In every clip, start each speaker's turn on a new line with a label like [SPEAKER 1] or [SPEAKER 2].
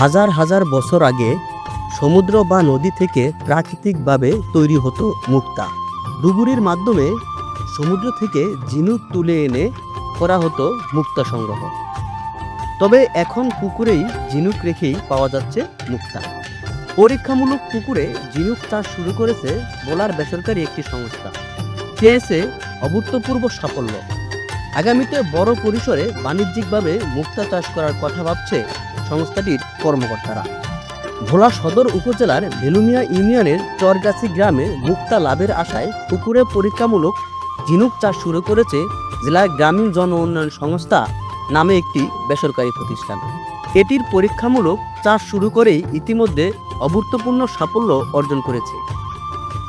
[SPEAKER 1] হাজার হাজার বছর আগে সমুদ্র বা নদী থেকে প্রাকৃতিকভাবে তৈরি হতো মুক্তা। ডুবুরির মাধ্যমে সমুদ্র থেকে ঝিনুক তুলে এনে করা হতো মুক্তা সংগ্রহ। তবে এখন পুকুরেই ঝিনুক রেখেই পাওয়া যাচ্ছে মুক্তা। পরীক্ষামূলক পুকুরে ঝিনুক চাষ শুরু করেছে বোলার বেসরকারি একটি সংস্থা। পেয়েছে অভূতপূর্ব সাফল্য। আগামীতে বড় পরিসরে বাণিজ্যিকভাবে মুক্তা চাষ করার কথা ভাবছে সংস্থাটির কর্মকর্তারা। ভোলা সদর উপজেলার বেলুমিয়া ইউনিয়নের চরগাছি গ্রামে মুক্তা লাভের আশায় পুকুরে পরীক্ষামূলক ঝিনুক চাষ শুরু করেছে জেলা গ্রামীণ জন উন্নয়ন সংস্থা নামে একটি বেসরকারি প্রতিষ্ঠান। এটির পরীক্ষামূলক চাষ শুরু করেই ইতিমধ্যে অভূতপূর্ণ সাফল্য অর্জন করেছে।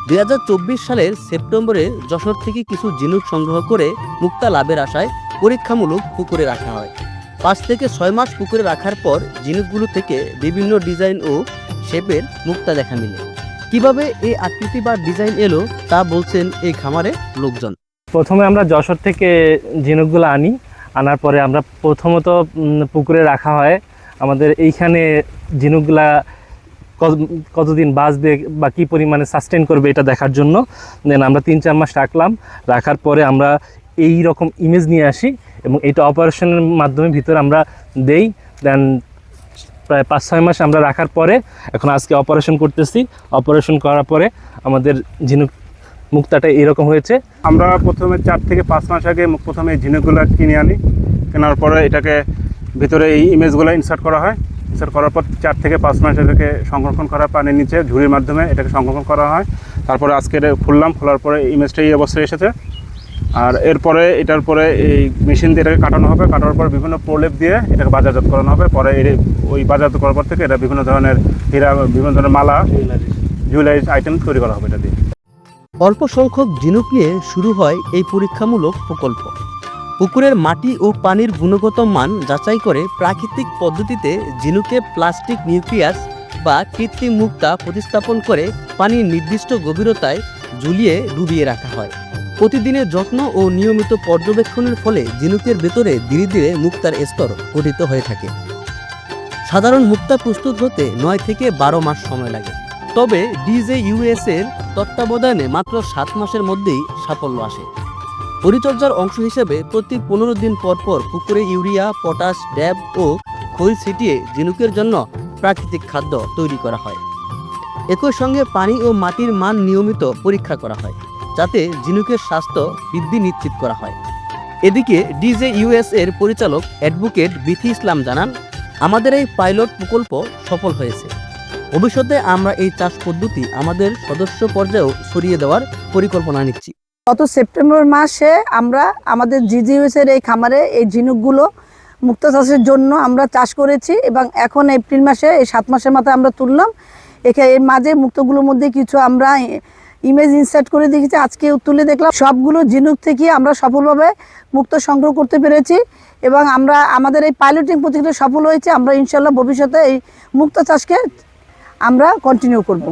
[SPEAKER 1] দু হাজার চব্বিশ সালের সেপ্টেম্বরে যশোর থেকে কিছু ঝিনুক সংগ্রহ করে মুক্তা লাভের আশায় পরীক্ষামূলক পুকুরে রাখা হয়। পাঁচ থেকে ছয় মাস পুকুরে রাখার পর ঝিনুকগুলো থেকে বিভিন্ন ডিজাইন ও শেপের মুক্তা দেখা মিলে। কীভাবে এই আকৃতি বা ডিজাইন এলো তা বলছেন এই খামারে লোকজন।
[SPEAKER 2] প্রথমে আমরা যশোর থেকে ঝিনুকগুলো আনি, আনার পরে আমরা প্রথমত পুকুরে রাখা হয়। আমাদের এইখানে ঝিনুকগুলা কত- কতদিন বাঁচবে বা কী পরিমাণে সাস্টেন করবে এটা দেখার জন্য। দেন আমরা তিন চার মাস রাখলাম। রাখার পরে আমরা এই রকম ইমেজ নিয়ে আসি। এবং এটা অপারেশনের মাধ্যমে ভিতরে আমরা দেই দেন প্রায় পাঁচ, ছয় মাস আমরা রাখার পরে, এখন আজকে অপারেশন করতেছি। অপারেশন করার পরে আমাদের ঝিনুক মুক্তাটা এরকম হয়েছে।
[SPEAKER 3] আমরা প্রথমে চার থেকে পাঁচ মাস আগে প্রথমে ঝিনুকগুলো কিনে আনি। কেনার পরে এটাকে ভিতরে এই ইমেজগুলো ইনসার্ট করা হয়। ইনসার্ট করার পর চার থেকে পাঁচ মাস এটাকে সংরক্ষণ করা, পানির নিচে ঝুড়ির মাধ্যমে এটাকে সংরক্ষণ করা হয়। তারপরে আজকে এটা খুললাম, খোলার পরে ইমেজটা এই অবস্থায় এসেছে। আর এরপরে, এটার পরে এই মেশিন দিয়ে এটাকে কাটানো হবে কাটার পর বিভিন্ন প্রলেপ দিয়ে এটাকে বাজারজাত করানো হবে। পরে এর, ওই বাজারজাত করার পর থেকে এটা বিভিন্ন ধরনের হীরা, বিভিন্ন ধরনের মালা জুয়েলারি আইটেম তৈরি করা হবে এটা দিয়ে।
[SPEAKER 1] অল্প সংখ্যক ঝিনুক নিয়ে শুরু হয় এই পরীক্ষামূলক প্রকল্প। পুকুরের মাটি ও পানির গুণগত মান যাচাই করে প্রাকৃতিক পদ্ধতিতে ঝিনুকে প্লাস্টিক, নিউক্লিয়াস বা কৃত্রিম মুক্তা প্রতিস্থাপন করে পানির নির্দিষ্ট গভীরতায় ঝুলিয়ে ডুবিয়ে রাখা হয়। প্রতিদিনের যত্ন ও নিয়মিত পর্যবেক্ষণের ফলে ঝিনুকের ভেতরে ধীরে ধীরে মুক্তার স্তর গঠিত হয়ে থাকে। সাধারণ মুক্তা প্রস্তুত হতে নয় থেকে বারো মাস সময় লাগে। তবে ডিজে ইউএস এর তত্ত্বাবধানে মাত্র সাত মাসের মধ্যেই সাফল্য আসে। পরিচর্যার অংশ হিসেবে প্রতি পনেরো দিন পর পর পুকুরে ইউরিয়া, পটাশ, ড্যাব ও খৈল ছিটিয়ে ঝিনুকের জন্য প্রাকৃতিক খাদ্য তৈরি করা হয়। একই সঙ্গে পানি ও মাটির মান নিয়মিত পরীক্ষা করা হয়। যাতে ঝিনুকের স্বাস্থ্য বৃদ্ধি নিশ্চিত করা হয়। এদিকে ডিজে ইউএস এর পরিচালক অ্যাডভোকেট বিথি ইসলাম জানান, আমাদের এই পাইলট প্রকল্প সফল হয়েছে। ভবিষ্যতে আমরা এই চাষ পদ্ধতি আমাদের সদস্য পর্যায়েও ছড়িয়ে দেওয়ার পরিকল্পনা নিচ্ছি।
[SPEAKER 4] গত সেপ্টেম্বর মাসে আমরা আমাদের জিজিউএসের এই খামারে এই ঝিনুকগুলো মুক্ত চাষের জন্য আমরা চাষ করেছি এবং এখন এপ্রিল মাসে, এই সাত মাসের মাথায় আমরা তুললাম। এখানে এর মাঝে মুক্তগুলোর মধ্যে কিছু আমরা ইমেজ ইনসার্ট করে দেখেছি, আজকে তুলে দেখলাম। সবগুলো ঝিনুক থেকে আমরা সফলভাবে মুক্ত সংগ্রহ করতে পেরেছি এবং আমরা, আমাদের এই পাইলটিং প্রতিক্রিয়া সফল হয়েছে। আমরা ইনশাল্লাহ ভবিষ্যতে এই মুক্ত চাষকে আমরা কন্টিনিউ করব।